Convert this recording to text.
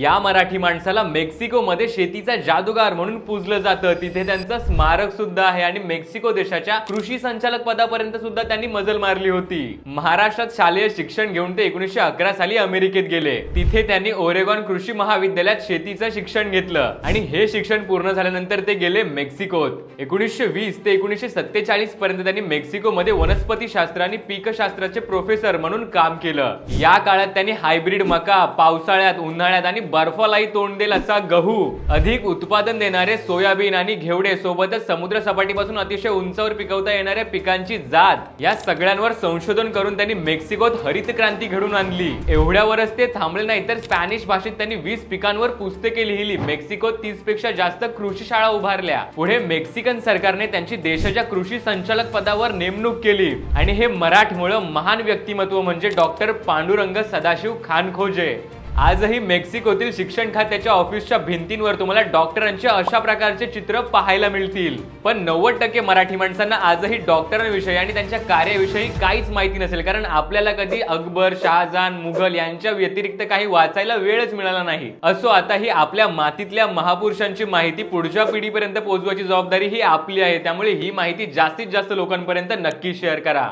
या मराठी माणसाला मेक्सिकोमध्ये शेतीचा जादूगार म्हणून पूजलं जातं. तिथे त्यांचं स्मारक सुद्धा आहे आणि मेक्सिको देशाच्या कृषी संचालक पदापर्यंत सुद्धा त्यांनी मजल मारली होती. महाराष्ट्रात शालेय शिक्षण घेऊन ते एकोणीसशे अकरा साली अमेरिकेत गेले. तिथे त्यांनी ओरेगॉन कृषी महाविद्यालयात शेतीचं शिक्षण घेतलं. आणि हे शिक्षण पूर्ण झाल्यानंतर ते गेले मेक्सिकोत. एकोणीसशे वीस ते एकोणीसशे सत्तेचाळीस पर्यंत त्यांनी मेक्सिकोमध्ये वनस्पती शास्त्र आणि पीकशास्त्राचे प्रोफेसर म्हणून काम केलं. या काळात त्यांनी हायब्रिड मका पावसाळ्यात उन्हाळ्यात आणि बर्फालाही तोंड देईल असा गहू. अधिक उत्पादन देणारे सोयाबीन आणि घेवडे सोबतच समुद्र सपाटीपासून अतिशय उंचावर पिकवता येणाऱ्या पिकांची जात. या सगळ्यांवर संशोधन करून त्यांनी मेक्सिकोत हरित क्रांती घडून आणली. एवढ्यावरच ते थांबले नाही तर स्पॅनिश भाषेत त्यांनी वीस पिकांवर पुस्तके लिहिली. मेक्सिकोत तीसपेक्षा जास्त कृषी शाळा उभारल्या. पुढे मेक्सिकन सरकारने त्यांची देशाच्या कृषी संचालक पदावर नेमणूक केली. आणि हे मराठमोळं महान व्यक्तिमत्व म्हणजे डॉक्टर पांडुरंग सदाशिव खानखोजे. आजही मेक्सिकोतील शिक्षण खात्याच्या ऑफिसच्या भिंतींवर तुम्हाला डॉक्टरांचे अशा प्रकारचे चित्र पाहायला मिळतील. पण नव्वद टक्के मराठी माणसांना आजही डॉक्टरांविषयी आणि त्यांच्या कार्याविषयी काहीच माहिती नसेल कारण आपल्याला कधी अकबर शहाजहान मुघल यांच्या व्यतिरिक्त काही वाचायला वेळच मिळाला नाही. असो आता ही आपल्या मातीतल्या महापुरुषांची माहिती पुढच्या पिढीपर्यंत पोहोचवायची जबाबदारी ही आपली आहे त्यामुळे ही माहिती जास्तीत जास्त लोकांपर्यंत नक्की शेअर करा.